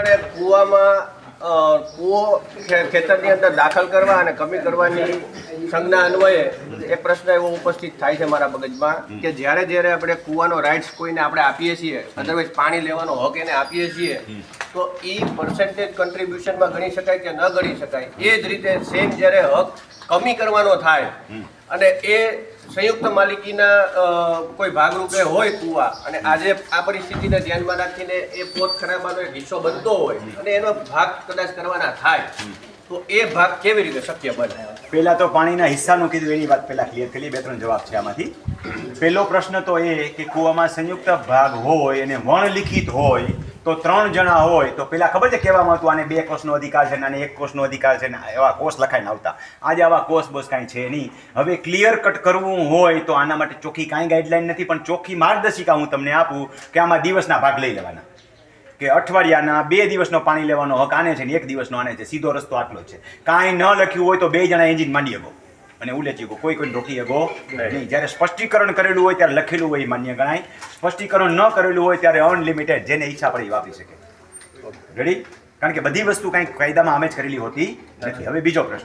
અને કૂવામાં કૂવો ખેતરની અંદર દાખલ કરવા અને કમી કરવાની સંજ્ઞા અન્વયે એ પ્રશ્ન એવો ઉપસ્થિત થાય છે મારા મગજમાં કે જ્યારે જ્યારે આપણે કૂવાનો રાઇટ્સ કોઈને આપણે આપીએ છીએ અધરવાઇઝ પાણી લેવાનો હક એને આપીએ છીએ, તો એ પર્સન્ટેજ કન્ટ્રીબ્યુશનમાં ગણી શકાય કે ન ગણી શકાય, એ જ રીતે સેમ જ્યારે હક કમી કરવાનો થાય, અને એ સંયુક્ત માલિકીના કોઈ કોઈ ભાગરૂપે હોય કુવા અને આજે આ પરિસ્થિતિને ધ્યાનમાં રાખીને એ પોત ખરાબાનો એક હિસ્સો બનતો હોય અને એનો ભાગ કદાચ કરવાના થાય. તો એ ભાગ કેવી રીતે શક્ય બને? પહેલા તો પાણીના હિસ્સાનું કીધું, એની વાત પહેલા ક્લિયર કરી બે ત્રણ જવાબ છે આમાંથી. પહેલો પ્રશ્ન તો એ કે કૂવામાં સંયુક્ત ભાગ હોય અને વણલિખિત હોય તો ત્રણ જણા હોય, તો પેલા ખબર છે કહેવામાં હતું આને બે કોષનો અધિકાર છે ને એક કોષનો અધિકાર છે ને એવા કોષ લખાઈને આવતા. આજે આવા કોષ બોસ કાંઈ છે નહીં. હવે ક્લિયર કટ કરવું હોય તો આના માટે ચોખ્ખી કાંઈ ગાઈડલાઈન નથી, પણ ચોખ્ખી માર્ગદર્શિકા હું તમને આપું કે આમાં દિવસના ભાગ લઈ લેવાના. કે અઠવાડિયાના બે દિવસનો પાણી લેવાનો હક આને છે ને એક દિવસનો આને છે. સીધો રસ્તો આટલો છે. કાંઈ ન લખ્યું હોય તો બે જણા એન્જિન માંડી શકો. અને ઉલેચી શકો. કોઈ કોઈ રોકી શકો નહીં. જ્યારે સ્પષ્ટીકરણ કરેલું હોય ત્યારે લખેલું હોય માન્ય ગણાય. સ્પષ્ટીકરણ ન કરેલું હોય ત્યારે અનલિમિટેડ જેને ઈચ્છા પડે એ વાપરી શકે. રેડી કારણ કે બધી વસ્તુ કાંઈ કાયદામાં અમે જ કરેલી હોતી નથી. હવે બીજો પ્રશ્ન.